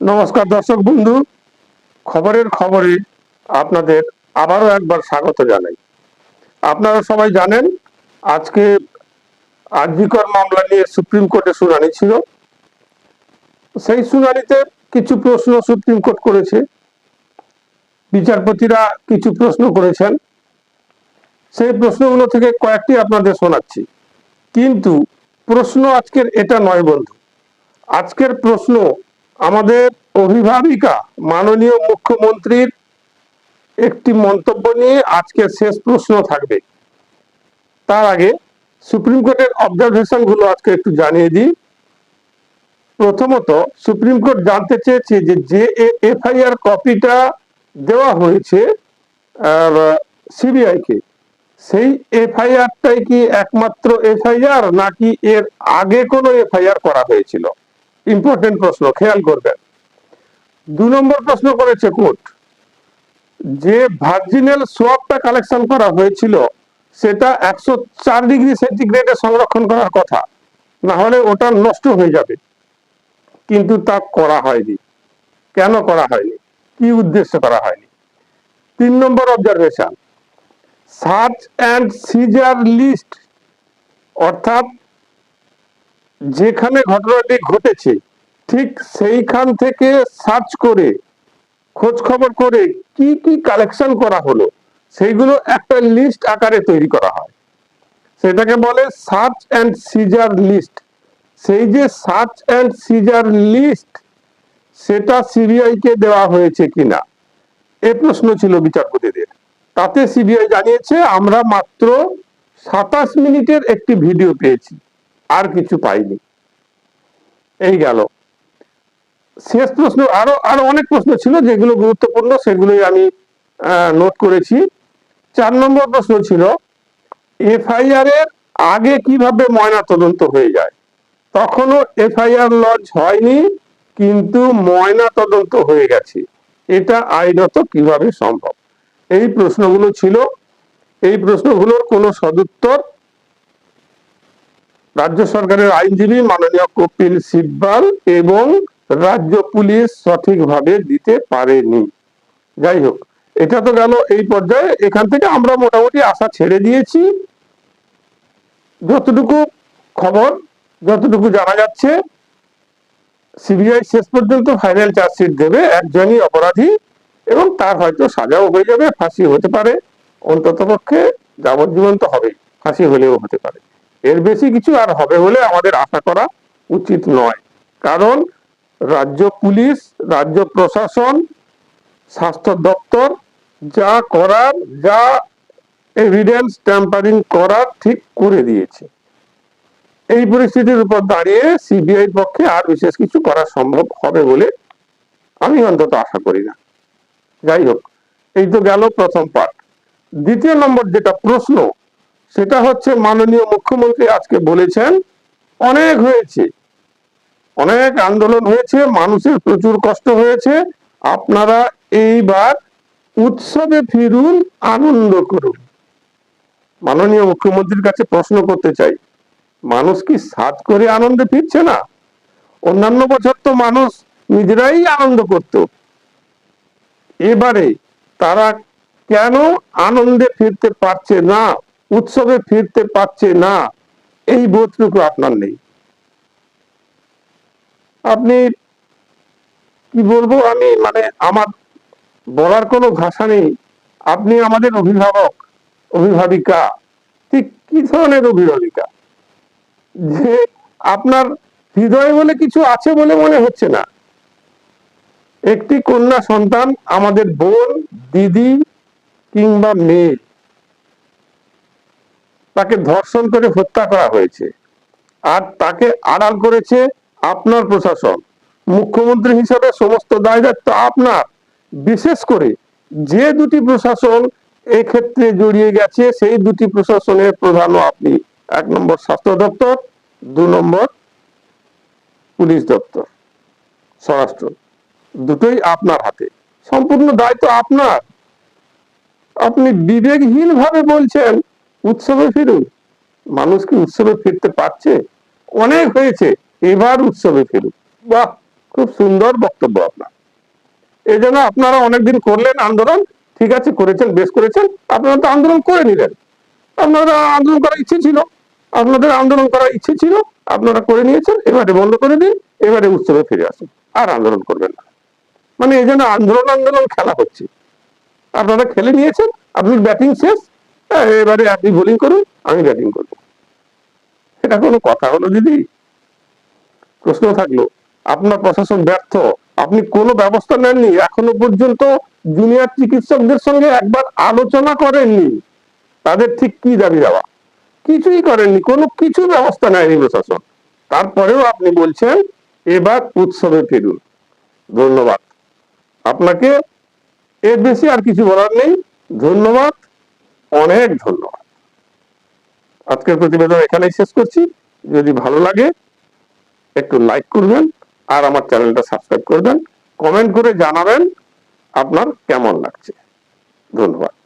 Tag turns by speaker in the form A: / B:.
A: নমস্কার দর্শক বন্ধু। খবরের খবরে আপনাদের আবারও একবার স্বাগত জানাই। আপনারা সবাই জানেন, আজকে আরজিকর মামলা নিয়ে সুপ্রিম কোর্টে শুনানি ছিল। সেই শুনানিতে কিছু প্রশ্ন সুপ্রিম কোর্ট করেছে। বিচারপতিরা কিছু প্রশ্ন করেছেন। সেই প্রশ্নগুলো থেকে কয়েকটি আপনাদের শোনাচ্ছি। কিন্তু প্রশ্ন আজকের এটা নয় বন্ধু। আজকের প্রশ্ন আমাদের অভিভাবিকা, মাননীয় মুখ্যমন্ত্রীর একটি মন্তব্য নিয়ে আজকের শেষ প্রশ্ন থাকবে। তার আগে সুপ্রিম কোর্টের অবজারভেশনগুলো আজকে একটু জানিয়ে দিই। প্রথমত, সুপ্রিম কোর্ট জানতে চেয়েছে যে যে এফআইআর কপিটা দেওয়া হয়েছে সিবিআই কে সেই এফআইআরটাই কি একমাত্র এফআইআর নাকি এর আগে কোনো এফআইআর করা হয়েছিল? ইম্পর্টেন্ট প্রশ্ন, খেয়াল করবেন। দু নম্বর প্রশ্ন করেছে কোর্ট। যে ভার্জিনাল সোয়াবটা কালেকশন করা হয়েছিল, সেটা একশো চার ডিগ্রি সেন্টিগ্রেডে সংরক্ষণ করার কথা। না হলে ওটা নষ্ট হয়ে যাবে। কিন্তু তা করা হয়নি। কেন করা হয়নি? কি উদ্দেশ্যে করা হয়নি? তিন নম্বর observation search and seizure list অর্থাৎ যেখানে ঘটনাটি ঘটেছে ঠিক সেইখান থেকে সার্চ করে, খোঁজ খবর করে কি কি কালেকশন করা হলো, সেইগুলো একটা লিস্ট আকারে তৈরি করা হয়। সেটাকে বলে সার্চ অ্যান্ড সিজার লিস্ট সেই যে সার্চ অ্যান্ড সিজার লিস্ট সেটা সিবিআই কে দেওয়া হয়েছে কিনা, এ প্রশ্ন ছিল বিচারপতিদের। তাতে সিবিআই জানিয়েছে, আমরা মাত্র সাতাশ মিনিটের একটি ভিডিও পেয়েছি, আর কিছু পাইনি। এই গেল। শেষ প্রশ্ন, আরও আরও অনেক প্রশ্ন ছিল যেগুলো গুরুত্বপূর্ণ, সেগুলোই আমি নোট করেছি। চার নম্বর প্রশ্ন ছিল, এফআইআর এর আগে কীভাবে ময়না তদন্ত হয়ে যায়? তখনও এফআইআর লজ হয়নি, কিন্তু ময়না তদন্ত হয়ে গেছে। এটা আইনত কীভাবে সম্ভব? এই প্রশ্নগুলো ছিল। এই প্রশ্নগুলোর কোনো সদুত্তর রাজ্য সরকারের আইনজীবী মাননীয় কপিল সিব্বাল এবং রাজ্য পুলিশ সঠিকভাবে দিতে পারেনি। যাই হোক, এটা তো গেল এই পর্যায়ে। এখান থেকে আমরা মোটামুটি আশা ছেড়ে দিয়েছি। যতটুকু খবর, যতটুকু জানা যাচ্ছে, সিবিআই শেষ পর্যন্ত ফাইনাল চার্জশিট দেবে একজনই অপরাধী এবং তার হয়তো সাজাও হয়ে যাবে, ফাঁসি হতে পারে। অন্তত পক্ষে যাবজ্জীবন তো হবে, ফাঁসি হলেও হতে পারে। এর বেশি কিছু আর হবে বলে আমাদের আশা করা উচিত নয়। কারণ রাজ্য পুলিশ, রাজ্য প্রশাসন, স্বাস্থ্য দপ্তর, যা করার, যা এভিডেন্স ট্যাম্পারিং করার ঠিক করে দিয়েছে। এই পরিস্থিতির উপর দাঁড়িয়ে সিবিআই পক্ষে আর বিশেষ কিছু করা সম্ভব হবে বলে আমি অন্তত আশা করি না। যাই হোক, এই তো গেল প্রথম পার্ট দ্বিতীয় নম্বর যেটা প্রশ্ন, সেটা হচ্ছে মাননীয় মুখ্যমন্ত্রী আজকে বলেছেন, অনেক হয়েছে অনেক আন্দোলন হয়েছে, মানুষের প্রচুর কষ্ট হয়েছে। আপনারা এইবার উৎসবে ফিরুন, আনন্দ করুন। মাননীয় মুখ্যমন্ত্রীর কাছে প্রশ্ন করতে চাই, মানুষ কি সাত করে আনন্দে ফিরছে না? অন্যান্য বছর তো মানুষ নিজেরাই আনন্দ করত। এবারে তারা কেন আনন্দে ফিরতে পারছে না, উৎসবে ফিরতে পারছে না? এই বোধটুকু আপনার নেই। আপনি কি বলব? আমি মানে আমার বলার কোনো ভাষা নেই। আপনি আমাদের অভিভাবক, অভিভাবিকা, ঠিক কি ধরনের অভিভাবিকা? যে আপনার হৃদয় বলে কিছু আছে বলে মনে হচ্ছে না। একটি কন্যা সন্তান আমাদের বোন, দিদি কিংবা মেয়ে তাকে ধর্ষণ করে হত্যা করা হয়েছে। আর তাকে আড়াল করেছে আপনার প্রশাসন, মুখ্যমন্ত্রী হিসাবে সমস্ত দায় দায়িত্ব আপনার। বিশেষ করে যে দুটি প্রশাসন ক্ষেত্রে জড়িয়ে গেছে, সেই দুটি প্রশাসনের প্রধানও আপনি। এক নম্বর স্বাস্থ্য দপ্তর, দু নম্বর পুলিশ দপ্তর, স্বরাষ্ট্র। দুটোই আপনার হাতে। সম্পূর্ণ দায়িত্ব আপনার। আপনি বিবেকহীন ভাবে বলছেন, উৎসবে ফিরুন। মানুষ কি উৎসবে ফিরতে পারছে? অনেক হয়েছে। এবার উৎসবে ফিরুন বাহ খুব সুন্দর বক্তব্য আপনার। এই জন্য আপনারা অনেকদিন করলেন আন্দোলন ঠিক আছে করেছেন বেশ করেছেন আপনারা তো আন্দোলন করে নিলেন। আপনারা আন্দোলন করার ইচ্ছে ছিল আপনাদের আন্দোলন করার ইচ্ছে ছিল আপনারা করে নিয়েছেন এবারে বন্ধ করে দিন এবারে উৎসবে ফিরে আসুন আর আন্দোলন করবেন না। মানে এই জন্য আন্দোলন আন্দোলন খেলা হচ্ছে। আপনারা খেলে নিয়েছেন আপনি ব্যাটিং শেষ হ্যাঁ, এবারে আপনি বোলিং করুন আমি ব্যাটিং করব। এটা কোনো কথা হলো দিদি? প্রশ্ন থাকল, আপনার প্রশাসন ব্যর্থ, আপনি কোনো ব্যবস্থা নেননি, এখনও পর্যন্ত জুনিয়র চিকিৎসকদের সঙ্গে একবার আলোচনা করেননি, তাদের ঠিক কি দাবি দেওয়া? কিছুই করেননি, কোনো কিছু ব্যবস্থা নেয়নি প্রশাসন। তারপরেও আপনি বলছেন, এবার উৎসবে ফিরুন। ধন্যবাদ। আপনাকে এর বেশি আর কিছু বলার নেই। ধন্যবাদ, অনেক ধন্যবাদ। আজকের প্রতিবেদন এখানেই শেষ করছি। যদি ভালো লাগে একটু লাইক করবেন আর আমার চ্যানেলটা সাবস্ক্রাইব করবেন। কমেন্ট করে জানাবেন আপনার কেমন লাগছে। ধন্যবাদ।